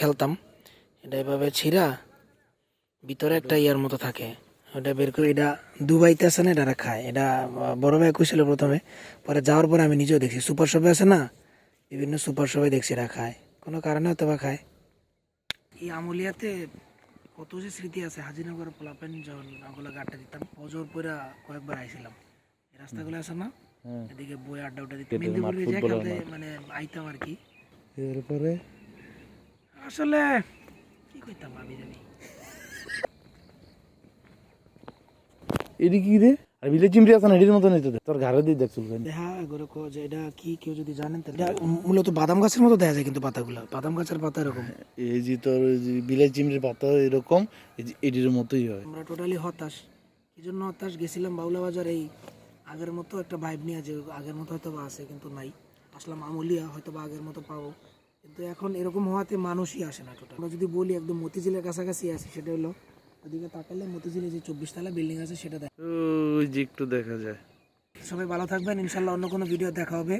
খেলতাম এটা এভাবে ছিঁড়া ভিতরে একটা ইয়ার মতো থাকে। ওটা বের করে এটা দুবাইতে আছে না এটা খায়। এটা বড় ভাই কইছিল প্রথমে পরে যাওয়ার পরে আমি নিজেও দেখছি। সুপার শপে আছে না বিভিন্ন সুপার শপে দেখছি এরা খায়। কোনো কারণে হয়তো বা খায়। এই আমলিয়াতে কত যে স্মৃতি আছে হাজিনগর পোলাপেন যখন ওগুলো গাড়টা দিতাম অজর পরে কয়েকবার আইছিলাম। এই রাস্তাগুলো আছে না? এদিকে বই আড্ডা উড্ডা দিতাম মেহেন্দিপুর যে খেলতে মানে আইতাম আর কি। এরপরে আসলে কি কইতাম আমি জানি। এটি কি রে? আর বিলে চিমড়ি আছে না এটির মতো নিতে তোর ঘরে দিয়ে দেখ চুলকানি দেখা এগুলো কো যে এটা কি কেউ যদি জানেন তাহলে। মূলত বাদাম গাছের মতো দেখা যায় কিন্তু পাতাগুলো। বাদাম গাছের পাতা এরকম। এই যে তোর বিলে চিমড়ির পাতা এরকম এই এটির মতোই হয়। আমরা টোটালি হতাশ। কি জন্য হতাশ? গেছিলাম বাউলা বাজার এই আগের মতো একটা ভাইব নিয়ে যে আগের মতো হয়তো বা আছে কিন্তু নাই। আসলাম আমলিয়া হয়তো বা আগের মতো পাবো। কিন্তু এখন এরকম হওয়াতে মানুষই আসে না টোটাল। আমরা যদি বলি একদম মতিঝিলের কাছাকাছি আসি সেটা হলো ওদিকে তাকালে মতিঝিলে যে চব্বিশ তলা বিল্ডিং আছে সেটা দেখ। ওই যে একটু দেখা যায়। সবাই ভালো থাকবেন ইনশাল্লাহ অন্য কোনো ভিডিও দেখা হবে।